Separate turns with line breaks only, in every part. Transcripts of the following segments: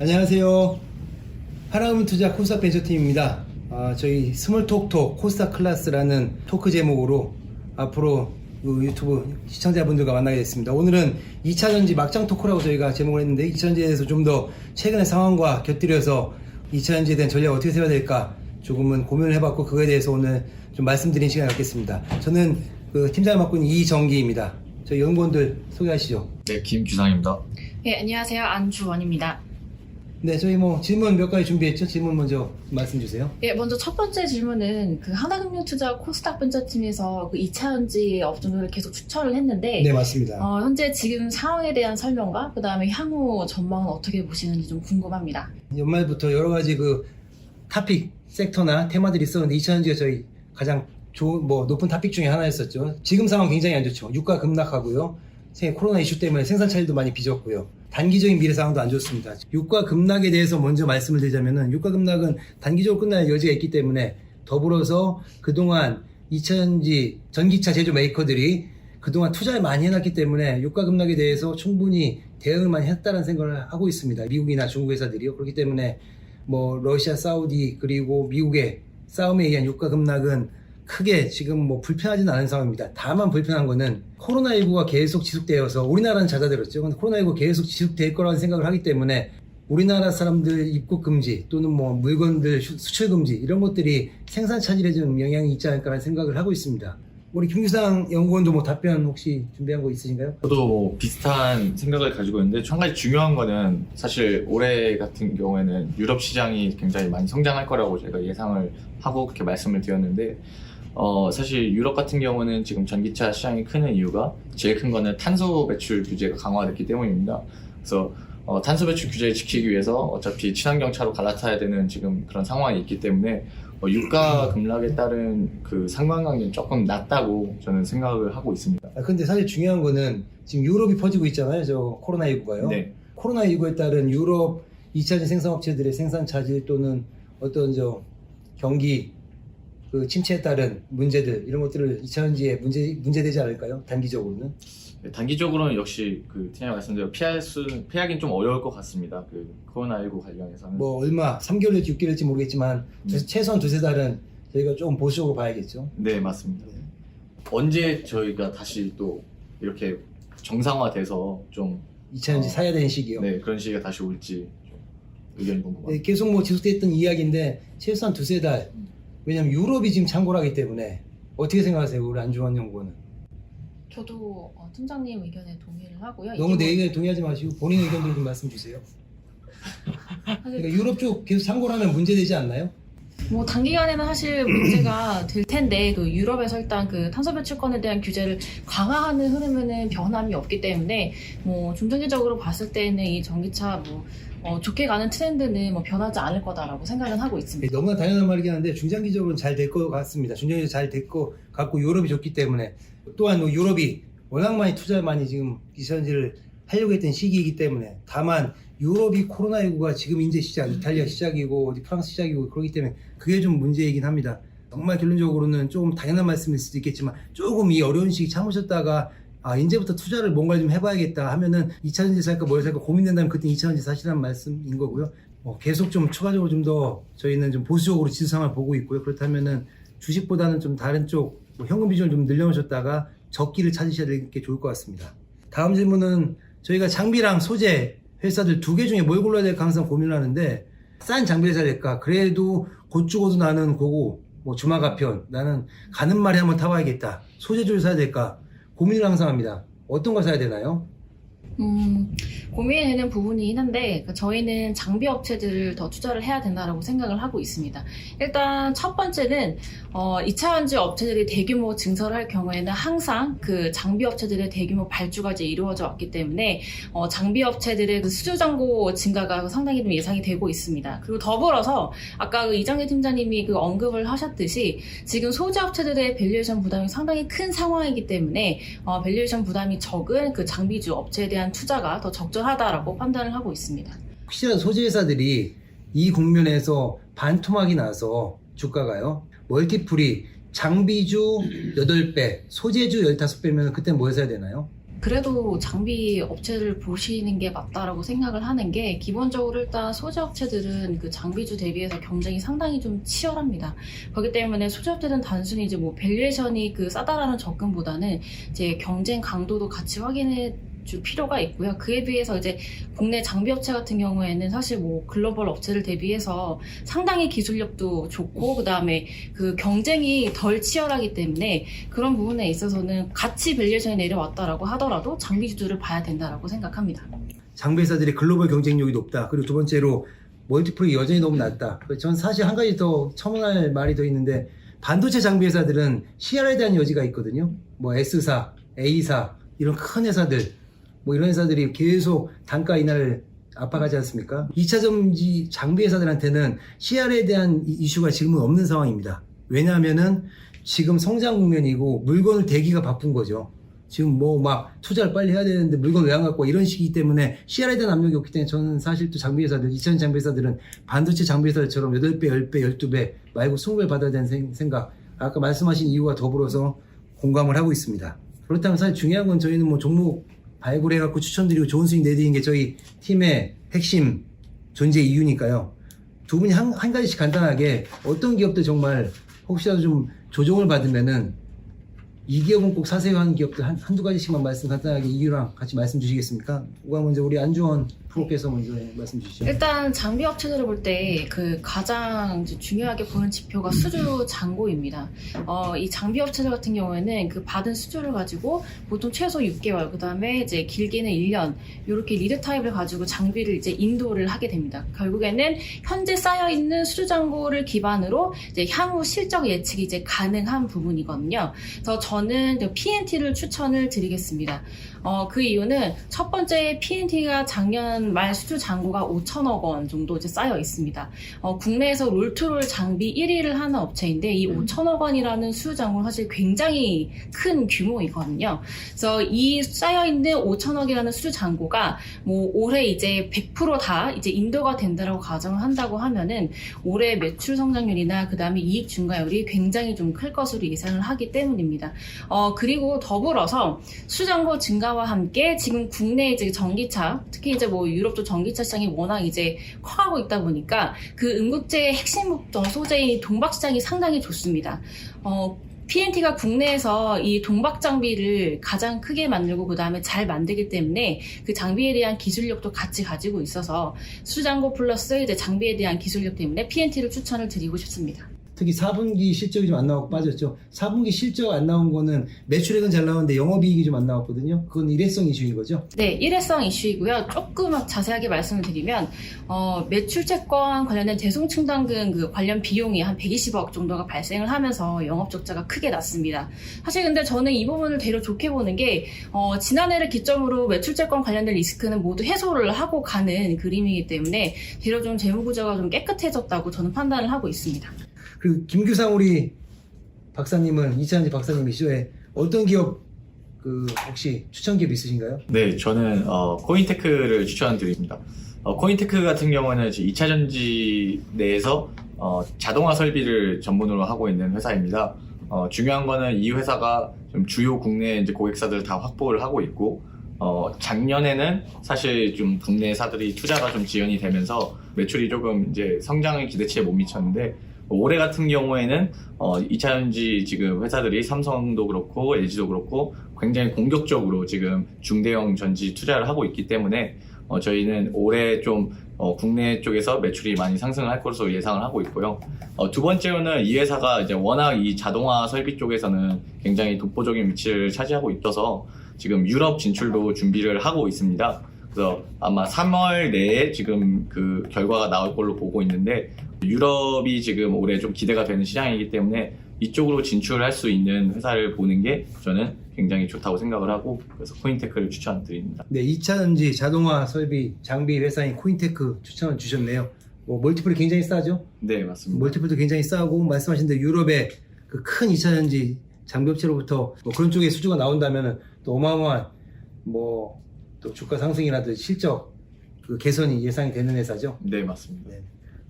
안녕하세요. 하나은행 투자 코스닥 벤처팀입니다. 아, 저희 스몰톡톡 코스닥 클래스라는 토크 제목으로 앞으로 요 유튜브 시청자분들과 만나게 됐습니다. 오늘은 2차 전지 막장 토크라고 저희가 제목을 했는데 2차 전지에 대해서 좀 더 최근의 상황과 곁들여서 2차 전지에 대한 전략을 어떻게 세워야 될까 조금은 고민을 해봤고 그거에 대해서 오늘 좀 말씀드린 시간을 갖겠습니다. 저는 그 팀장을 맡고 있는 이정기입니다. 저희 연구원들 소개하시죠.
네, 김규상입니다.
네, 안녕하세요. 안주원입니다.
네, 저희 뭐 질문 몇 가지 준비했죠? 질문 먼저 말씀 주세요.
예, 먼저 첫 번째 질문은 그 하나금융투자 코스닥 벤처팀에서 그 2차전지 업종을 계속 추천을 했는데
네, 맞습니다.
어, 현재 지금 상황에 대한 설명과 그 다음에 향후 전망은 어떻게 보시는지 좀 궁금합니다.
연말부터 여러 가지 그 타픽 섹터나 테마들이 있었는데 2000년지가 저희 가장 좋은 뭐 높은 타픽 중에 하나였었죠. 지금 상황 굉장히 안 좋죠. 유가 급락하고요. 세- 코로나 이슈 때문에 생산 차질도 많이 빚었고요. 단기적인 미래 상황도 안 좋습니다. 유가 급락에 대해서 먼저 말씀을 드리자면은 유가 급락은 단기적으로 끝날 여지가 있기 때문에 더불어서 그동안 2000년지 전기차 제조 메이커들이 그동안 투자를 많이 해놨기 때문에 유가 급락에 대해서 충분히 대응을 많이 했다는 생각을 하고 있습니다. 미국이나 중국 회사들이요. 그렇기 때문에 뭐 러시아, 사우디 그리고 미국의 싸움에 의한 유가 급락은 크게 지금 뭐 불편하지는 않은 상황입니다. 다만 불편한 거는 코로나19가 계속 지속되어서 우리나라는 잦아들었죠. 근데 코로나19가 계속 지속될 거라는 생각을 하기 때문에 우리나라 사람들 입국 금지 또는 뭐 물건들 수- 수출 금지 이런 것들이 생산 차질에 좀 영향이 있지 않을까라는 생각을 하고 있습니다. 우리 김규상 연구원도 뭐 답변 혹시 준비한 거 있으신가요?
저도 뭐 비슷한 생각을 가지고 있는데 한 가지 중요한 거는 사실 올해 같은 경우에는 유럽 시장이 굉장히 많이 성장할 거라고 제가 예상을 하고 그렇게 말씀을 드렸는데 어, 사실 유럽 같은 경우는 지금 전기차 시장이 크는 이유가 제일 큰 거는 탄소 배출 규제가 강화됐기 때문입니다. 그래서 어, 탄소 배출 규제를 지키기 위해서 어차피 친환경 차로 갈아타야 되는 지금 그런 상황이 있기 때문에 어, 유가 급락에 따른 그 상관관계는 조금 낮다고 저는 생각을 하고 있습니다.
아, 근데 사실 중요한 거는 지금 유럽이 퍼지고 있잖아요. 저 코로나19가요.
네.
코로나19에 따른 유럽 2차전 생산업체들의 생산 차질 또는 어떤 저 경기 그 침체에 따른 문제들 이런 것들을 2차전지에 문제 문제되지 않을까요? 단기적으로는
네, 단기적으로는 역시 그 팀장 말씀대로 피할 수 피하긴 좀 어려울 것 같습니다. 그 코로나19 관련해서는.
뭐 얼마 3개월일지 6개월일지 모르겠지만
네.
최소한 두세 달은 저희가 조금 보수적으로 봐야겠죠.
네 맞습니다. 언제 저희가 다시 또 이렇게 정상화돼서 좀
2차전지
어.
사야 되는 시기요.
네, 그런 시기가 다시 올지 좀 의견이 궁금합니다.
네, 계속 뭐 지속됐던 이야기인데 최소한 두세 달. 왜냐면 유럽이 지금 창고를 하기 때문에 어떻게 생각하세요, 우리 안주환 연구원은?
저도 어, 팀장님 의견에 동의를 하고요.
너무 내
이게
의견에 동의하지 마시고 본인 의견도 좀 말씀 주세요.
뭐, 사실
그러니까 유럽 쪽 계속 참고를 하면 문제 되지 않나요?
뭐 단기간에는 사실 문제가 될 텐데 그 유럽에서 일단 그 탄소 배출권에 대한 규제를 강화하는 흐름에는 변함이 없기 때문에 뭐 중장기적으로 봤을 때는 이 전기차 뭐 어, 좋게 가는 트렌드는 뭐 변하지 않을 거다라고 생각은 하고
네,
있습니다.
너무나 당연한 말이긴 한데 중장기적으로는 잘될 것 같습니다. 중장기적으로 잘될것 같고 유럽이 좋기 때문에 또한 뭐 유럽이 워낙 많이 투자를 많이 지금 이선지를 하려고 했던 시기이기 때문에 다만 유럽이 코로나19가 지금 이제 시작, 이탈리아 시작이고 어디 프랑스 시작이고 그렇기 때문에 그게 좀 문제이긴 합니다. 정말 결론적으로는 조금 당연한 말씀일 수도 있겠지만 조금 이 어려운 시기 참으셨다가 아, 이제부터 투자를 뭔가를 좀 해봐야겠다 하면은 2차전지 살까 뭘 살까 고민된다면 그때 2차전지 사시라는 말씀인 거고요. 뭐 계속 좀 추가적으로 좀 더 저희는 좀 보수적으로 지수상을 보고 있고요. 그렇다면은 주식보다는 좀 다른 쪽 뭐 현금 비중을 좀 늘려놓으셨다가 적기를 찾으셔야 될 게 좋을 것 같습니다. 다음 질문은 저희가 장비랑 소재 회사들 두 개 중에 뭘 골라야 될까 항상 고민을 하는데 싼 장비를 사야 될까? 그래도 곧 죽어도 나는 고고 뭐 주마가편 나는 가는 말에 한번 타봐야겠다. 소재주를 사야 될까? 고민을 항상 합니다. 어떤 걸 사야 되나요?
음, 고민이 되는 부분이긴 한데 그 저희는 장비 업체들을 더 투자를 해야 된다라고 생각을 하고 있습니다. 일단 첫 번째는 어, 2차 전지 업체들이 대규모 증설을 할 경우에는 항상 그 장비 업체들의 대규모 발주가 이제 이루어져 왔기 때문에 어, 장비 업체들의 그 수주 잔고 증가가 상당히 좀 예상이 되고 있습니다. 그리고 더불어서 아까 그 이정희 팀장님이 그 언급을 하셨듯이 지금 소재 업체들의 밸류에이션 부담이 상당히 큰 상황이기 때문에 어, 밸류에이션 부담이 적은 그 장비주 업체에 대한 투자가 더 적절하다라고 판단을 하고 있습니다.
혹시라도 소재 회사들이 이 국면에서 반토막이 나서 주가가요. 멀티풀이 장비주 8배, 소재주 15배면 그때 뭐 사야 되나요?
그래도 장비 업체를 보시는 게 맞다라고 생각을 하는 게 기본적으로 일단 소재 업체들은 그 장비주 대비해서 경쟁이 상당히 좀 치열합니다. 그렇기 때문에 소재 업체들은 단순히 이제 뭐 밸류에이션이 그 싸다라는 접근보다는 이제 경쟁 강도도 같이 확인해 줄 필요가 있고요. 그에 비해서 이제 국내 장비 업체 같은 경우에는 사실 뭐 글로벌 업체를 대비해서 상당히 기술력도 좋고 그다음에 그 경쟁이 덜 치열하기 때문에 그런 부분에 있어서는 같이 밸류에이션이 내려왔다라고 하더라도 장비주들을 봐야 된다라고 생각합니다.
장비 회사들의 글로벌 경쟁력이 높다. 그리고 두 번째로 멀티플이 여전히 너무 낮다. 전 사실 한 가지 더 첨언할 말이 더 있는데 반도체 장비 회사들은 CR에 대한 여지가 있거든요. 뭐 S사, A사 이런 큰 회사들 뭐 이런 회사들이 계속 단가 인하를 압박하지 않습니까? 2차 전지 장비 회사들한테는 CR에 대한 이- 이슈가 지금은 없는 상황입니다. 왜냐하면은 지금 성장 국면이고 물건을 대기가 바쁜 거죠. 지금 뭐 막 투자를 빨리 해야 되는데 물건 왜 안 갖고 와? 이런 식이기 때문에 CR에 대한 압력이 없기 때문에 저는 사실 또 장비 회사들, 2차 장비 회사들은 반도체 장비 회사들처럼 8배, 10배, 12배 말고 20배 받아야 되는 생- 생각. 아까 말씀하신 이유와 더불어서 공감을 하고 있습니다. 그렇다면 사실 중요한 건 저희는 뭐 종목 발굴해갖고 추천드리고 좋은 수익 내드리는 게 저희 팀의 핵심 존재 이유니까요. 두 분이 한, 한 가지씩 간단하게 어떤 기업들 정말 혹시라도 좀 조정을 받으면은 이 기업은 꼭 사세요 하는 기업들 한, 한두 가지씩만 말씀 간단하게 이유랑 같이 말씀 주시겠습니까? 누가 먼저 우리 안주원 프로께서 먼저 말씀 주시죠.
일단 장비 업체들을 볼 때 그 가장 이제 중요하게 보는 지표가 수주 잔고입니다. 어, 이 장비 업체들 같은 경우에는 그 받은 수주를 가지고 보통 최소 6개월, 그 다음에 이제 길게는 1년, 이렇게 리드 타입을 가지고 장비를 이제 인도를 하게 됩니다. 결국에는 현재 쌓여 있는 수주 잔고를 기반으로 이제 향후 실적 예측이 이제 가능한 부분이거든요. 그래서 저는 PNT를 추천을 드리겠습니다. 어, 그 이유는 첫 번째 PNT가 작년 말 수주 잔고가 5천억 원 정도 이제 쌓여 있습니다. 어, 국내에서 롤트롤 장비 1위를 하는 업체인데 이 5천억 원이라는 수주 잔고는 사실 굉장히 큰 규모이거든요. 그래서 이 쌓여 있는 5천억이라는 수주 잔고가 뭐 올해 이제 100%다 이제 인도가 된다라고 가정을 한다고 하면은 올해 매출 성장률이나 그 다음에 이익 증가율이 굉장히 좀 클 것으로 예상을 하기 때문입니다. 어, 그리고 더불어서 수장고 증가 와 함께 지금 국내 이제 전기차, 특히 이제 뭐 유럽도 전기차 시장이 워낙 이제 커가고 있다 보니까 그 응급제의 핵심 어, 소재인 동박 시장이 상당히 좋습니다. 어, PNT가 국내에서 이 동박 장비를 가장 크게 만들고 그 다음에 잘 만들기 때문에 그 장비에 대한 기술력도 같이 가지고 있어서 수장고 플러스 이제 장비에 대한 기술력 때문에 PNT를 추천을 드리고 싶습니다.
특히 4분기 실적이 좀 안 나오고 빠졌죠. 4분기 실적 안 나온 거는 매출액은 잘 나오는데 영업이익이 좀 안 나왔거든요. 그건 일회성 이슈인 거죠.
네, 일회성 이슈이고요. 조금 자세하게 말씀을 드리면 어, 매출 채권 관련된 대송 충당금 그 관련 비용이 한 120억 정도가 발생을 하면서 영업 적자가 크게 났습니다. 사실 근데 저는 이 부분을 되려 좋게 보는 게 어, 지난해를 기점으로 매출 채권 관련된 리스크는 모두 해소를 하고 가는 그림이기 때문에 되려 좀 재무 구조가 좀 깨끗해졌다고 저는 판단을 하고 있습니다.
그리고 김규상 우리 박사님은 이찬지 박사님이시죠. 예. 어떤 기업 그 혹시 추천 기업 있으신가요?
네, 저는 어, 코인테크를 추천드립니다. 어, 코인테크 같은 경우는 2차 전지 내에서 어, 자동화 설비를 전문으로 하고 있는 회사입니다. 어, 중요한 거는 이 회사가 좀 주요 국내 이제 고객사들 다 확보를 하고 있고 어, 작년에는 사실 좀 국내 사들이 투자가 좀 지연이 되면서 매출이 조금 이제 성장의 기대치에 못 미쳤는데 올해 같은 경우에는 어, 2차 전지 지금 회사들이 삼성도 그렇고 LG도 그렇고 굉장히 공격적으로 지금 중대형 전지 투자를 하고 있기 때문에 어, 저희는 올해 좀 어, 국내 쪽에서 매출이 많이 상승할 것으로 예상을 하고 있고요. 어, 두 번째로는 이 회사가 이제 워낙 이 자동화 설비 쪽에서는 굉장히 독보적인 위치를 차지하고 있어서 지금 유럽 진출도 준비를 하고 있습니다. 그래서 아마 3월 내에 지금 그 결과가 나올 걸로 보고 있는데 유럽이 지금 올해 좀 기대가 되는 시장이기 때문에 이쪽으로 진출할 수 있는 회사를 보는 게 저는 굉장히 좋다고 생각을 하고 그래서 코인테크를 추천드립니다.
네, 2차 전지 자동화 설비 장비 회사인 코인테크 추천을 주셨네요. 뭐 멀티플이 굉장히 싸죠.
네 맞습니다.
멀티플도 굉장히 싸고 말씀하신 대로 유럽의 그 큰 2차 전지 장비 업체로부터 뭐 그런 쪽의 수주가 나온다면은 또 어마어마한 뭐 또 주가 상승이라든지 실적 그 개선이 예상이 되는 회사죠.
네 맞습니다.
네.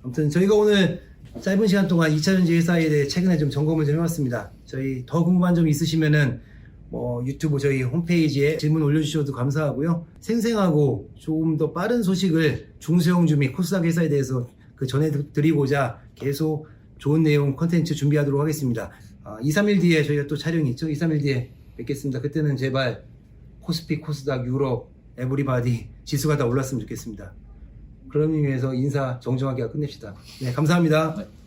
아무튼 저희가 오늘 짧은 시간 동안 2차 전지 회사에 대해 최근에 좀 점검을 좀 해봤습니다. 저희 더 궁금한 점이 있으시면은 뭐 유튜브 저희 홈페이지에 질문 올려주셔도 감사하고요. 생생하고 조금 더 빠른 소식을 중소형주 및 코스닥 회사에 대해서 그 전해드리고자 계속 좋은 내용 컨텐츠 준비하도록 하겠습니다. 아, 2, 3일 뒤에 저희가 또 촬영이 있죠. 2, 3일 뒤에 뵙겠습니다. 그때는 제발 코스피, 코스닥, 유럽, 에브리바디 지수가 다 올랐으면 좋겠습니다. 그런 의미에서 인사 정정하게 끝냅시다. 네, 감사합니다.
네.